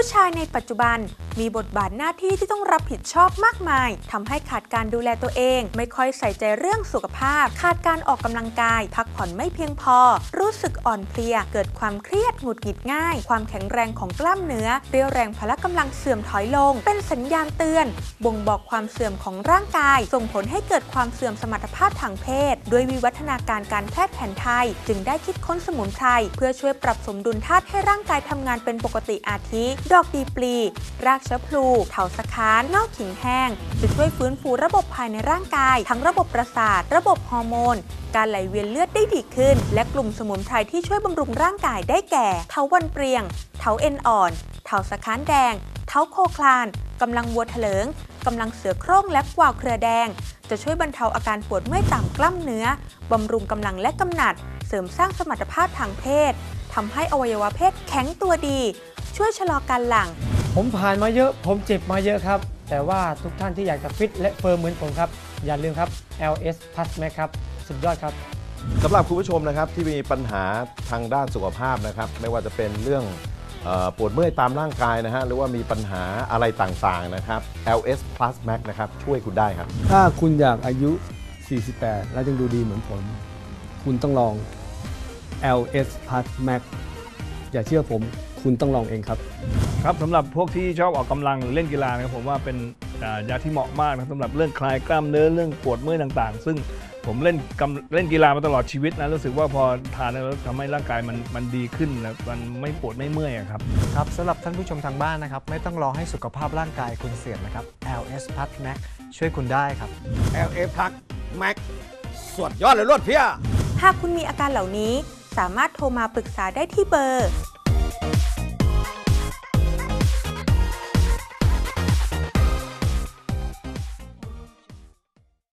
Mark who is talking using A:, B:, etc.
A: ผู้ชายในปัจจุบัน มีบทบาทหน้าที่ที่ต้องรับผิดชอบมากมายทำให้ขาดการดูแลตัวเอง ไม่ค่อยใส่ใจเรื่องสุขภาพ ขาดการออกกำลังกาย พักผ่อนไม่เพียงพอ รู้สึกอ่อนเพลีย เกิดความเครียดหงุดหงิดง่าย ความแข็งแรงของกล้ามเนื้อ เรียวแรงพละกำลังเสื่อมถอยลง เป็นสัญญาณเตือน บ่งบอกความเสื่อมของร่างกาย ส่งผลให้เกิดความเสื่อมสมรรถภาพทางเพศโดยวิวัฒนาการการแพทย์แผนไทย จึงได้คิดค้นสมุนไพรเพื่อช่วยปรับสมดุลธาตุให้ร่างกายทำงานเป็นปกติอาทิ ดอกดีปลี รากชะพลูเถาสะค้านเง่าขิงแห้ง จะช่วยฟื้นฟูระบบภายในร่างกาย ทั้งระบบประสาท ระบบฮอร์โมน การไหลเวียนเลือดได้ดีขึ้น และกลุ่มสมุนไพรที่ช่วยบำรุงร่างกายได้แก่เถาวันเปรียงเถาเอ็นอ่อนเถาสะค้านแดงเถาโคคลานกำลังวัวเถลิงกำลังเสือโคร่งและกวาวเครือแดง จะช่วยบรรเทาอาการปวดเมื่อยตามกล้ามเนื้อบำรุงกำลังและกำหนัด เสริมสร้างสมรรถภาพทางเพศทำให้อวัยวะเพศแข็งตัวดี ช่วยชะลอการหลั่ง
B: ผมผ่านมาเยอะ ผมเจ็บมาเยอะครับ แต่ว่าทุกท่านที่อยากจะฟิตและเฟิร์มเหมือนผมครับ อย่าลืมครับ LS Plus Max ครับ สุดยอดครับ
C: สำหรับคุณผู้ชมนะครับที่มีปัญหาทางด้านสุขภาพนะครับ ไม่ว่าจะเป็นเรื่องเออปวดเมื่อยตามร่างกายนะฮะหรือว่ามีปัญหาอะไรต่างๆนะครับ LS Plus Max นะครับช่วยคุณได้ครับ
D: ถ้าคุณอยากอายุ 48 แล้วยังดูดีเหมือนผม คุณต้องลอง LS Plus Max อย่าเชื่อผม คุณต้องลองเองครับ
E: ครับสำหรับพวกที่ชอบออกกำลังหรือเล่นกีฬานะครับผมว่าเป็นอ่ายาที่เหมาะมากนะครับสำหรับเรื่องคลายกล้ามเนื้อเรื่องปวดเมื่อยต่างๆ ซึ่งผมเล่นกำเล่นกีฬามาตลอดชีวิตนะรู้สึกว่าพอทานแล้วทำให้ร่างกายมันมันดีขึ้นนะมันไม่ปวดไม่เมื่อยอะครับ
F: ครับสำหรับท่านผู้ชมทางบ้านนะครับ ไม่ต้องรอให้สุขภาพร่างกายคุณเสื่อมนะครับ LS Plus Max ช่วยคุณได้ครับ
G: LA พักแม็กสวดยอดเลยรวดเพี้ย
A: หากคุณมีอาการเหล่านี้ สามารถโทรมาปรึกษาได้ที่เบอร์